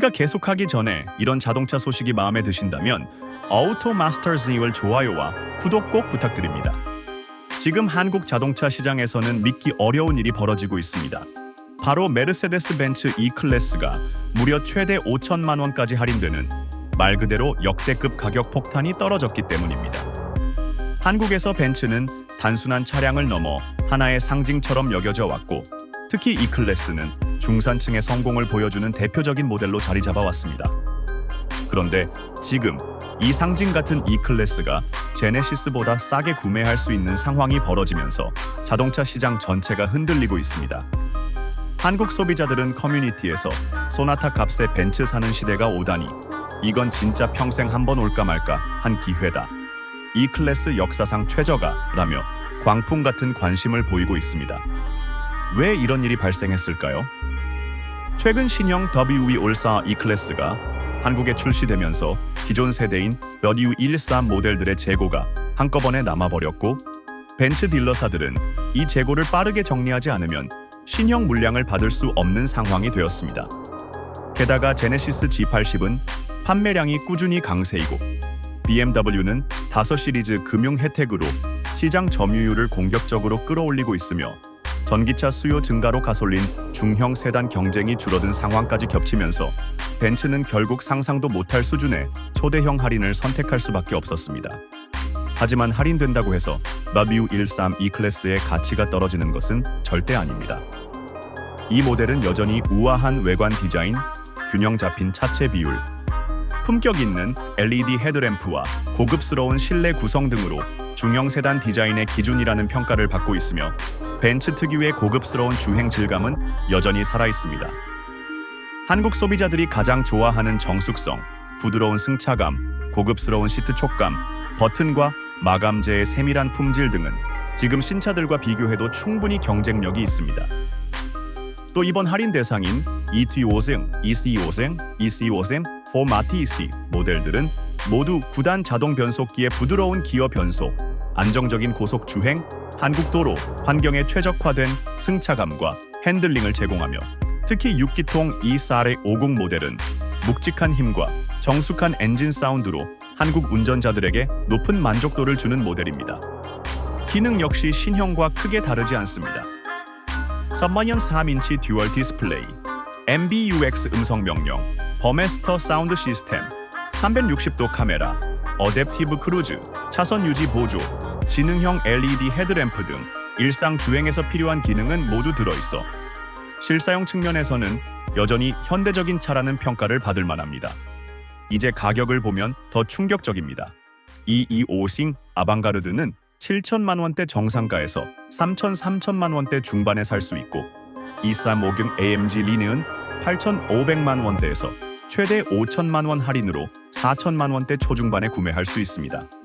우리가 계속하기 전에 이런 자동차 소식이 마음에 드신다면 어우토 마스터즈님을 좋아요와 구독 꼭 부탁드립니다. 지금 한국 자동차 시장에서는 믿기 어려운 일이 벌어지고 있습니다. 바로 메르세데스 벤츠 E 클래스가 무려 최대 5천만 원까지 할인되는 말 그대로 역대급 가격 폭탄이 떨어졌기 때문입니다. 한국에서 벤츠는 단순한 차량을 넘어 하나의 상징처럼 여겨져 왔고 특히 E 클래스는 중산층의 성공을 보여주는 대표적인 모델로 자리 잡아왔습니다. 그런데 지금 이 상징 같은 E 클래스가 제네시스보다 싸게 구매할 수 있는 상황이 벌어지면서 자동차 시장 전체가 흔들리고 있습니다. 한국 소비자들은 커뮤니티에서 소나타 값에 벤츠 사는 시대가 오다니 이건 진짜 평생 한 번 올까 말까 한 기회다. 이 클래스 역사상 최저가라며 광풍 같은 관심을 보이고 있습니다. 왜 이런 일이 발생했을까요? 최근 신형 W214 E 클래스가 한국에 출시되면서 기존 세대인 W113 모델들의 재고가 한꺼번에 남아버렸고 벤츠 딜러사들은 이 재고를 빠르게 정리하지 않으면 신형 물량을 받을 수 없는 상황이 되었습니다. 게다가 제네시스 G80은 판매량이 꾸준히 강세이고 BMW는 5 시리즈 금융 혜택으로 시장 점유율을 공격적으로 끌어올리고 있으며 전기차 수요 증가로 가솔린 중형 세단 경쟁이 줄어든 상황까지 겹치면서 벤츠는 결국 상상도 못할 수준의 초대형 할인을 선택할 수밖에 없었습니다. 하지만 할인된다고 해서 W13 E 클래스의 가치가 떨어지는 것은 절대 아닙니다. 이 모델은 여전히 우아한 외관 디자인, 균형 잡힌 차체 비율, 품격 있는 LED 헤드램프와 고급스러운 실내 구성 등으로 중형 세단 디자인의 기준이라는 평가를 받고 있으며 벤츠 특유의 고급스러운 주행 질감은 여전히 살아 있습니다. 한국 소비자들이 가장 좋아하는 정숙성, 부드러운 승차감, 고급스러운 시트 촉감, 버튼과 마감재의 세밀한 품질 등은 지금 신차들과 비교해도 충분히 경쟁력이 있습니다. 또 이번 할인 대상인 ET5생, EC5생, EC5생, 4마티C 모델들은 모두 9단 자동 변속기의 부드러운 기어 변속, 안정적인 고속 주행, 한국 도로 환경에 최적화된 승차감과 핸들링을 제공하며 특히 6기통 E4의 50 모델은 묵직한 힘과 정숙한 엔진 사운드로 한국 운전자들에게 높은 만족도를 주는 모델입니다. 기능 역시 신형과 크게 다르지 않습니다. 3만년 3인치 듀얼 디스플레이, MBUX 음성 명령, 버메스터 사운드 시스템, 360도 카메라, 어댑티브 크루즈, 차선 유지 보조, 지능형 LED 헤드램프 등 일상 주행에서 필요한 기능은 모두 들어있어 실사용 측면에서는 여전히 현대적인 차라는 평가를 받을 만합니다. 이제 가격을 보면 더 충격적입니다. 이 225싱 아방가르드는 7천만 원대 정상가에서 3천 3천만 원대 중반에 살 수 있고 235경 AMG 리네은 8,500만 원대에서 최대 5천만 원 할인으로 4천만 원대 초중반에 구매할 수 있습니다.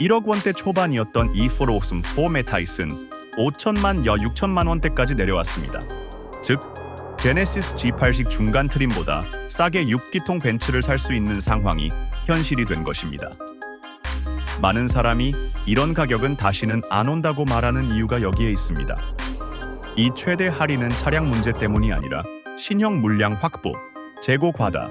1억 원대 초반이었던 이 포로옥슨 4 메 타이스는 5천만 여 6천만 원대까지 내려왔습니다. 즉 제네시스 G80 중간 트림보다 싸게 6기통 벤츠를 살 수 있는 상황이 현실이 된 것입니다. 많은 사람이 이런 가격은 다시는 안 온다고 말하는 이유가 여기에 있습니다. 이 최대 할인은 차량 문제 때문이 아니라 신형 물량 확보, 재고 과다,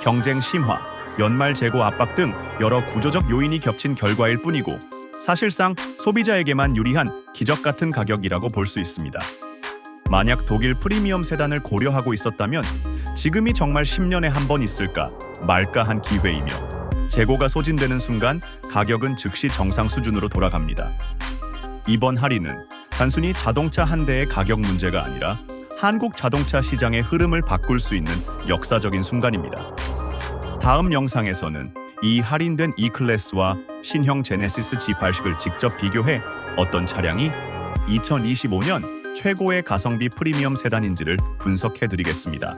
경쟁 심화, 연말 재고 압박 등 여러 구조적 요인이 겹친 결과일 뿐이고 사실상 소비자에게만 유리한 기적 같은 가격이라고 볼 수 있습니다. 만약 독일 프리미엄 세단을 고려하고 있었다면 지금이 정말 10년에 한 번 있을까 말까 한 기회이며 재고가 소진되는 순간 가격은 즉시 정상 수준으로 돌아갑니다. 이번 할인은 단순히 자동차 한 대의 가격 문제가 아니라 한국 자동차 시장의 흐름을 바꿀 수 있는 역사적인 순간입니다. 다음 영상에서는 이 할인된 E 클래스와 신형 제네시스 G80을 직접 비교해 어떤 차량이 2025년 최고의 가성비 프리미엄 세단인지를 분석해 드리겠습니다.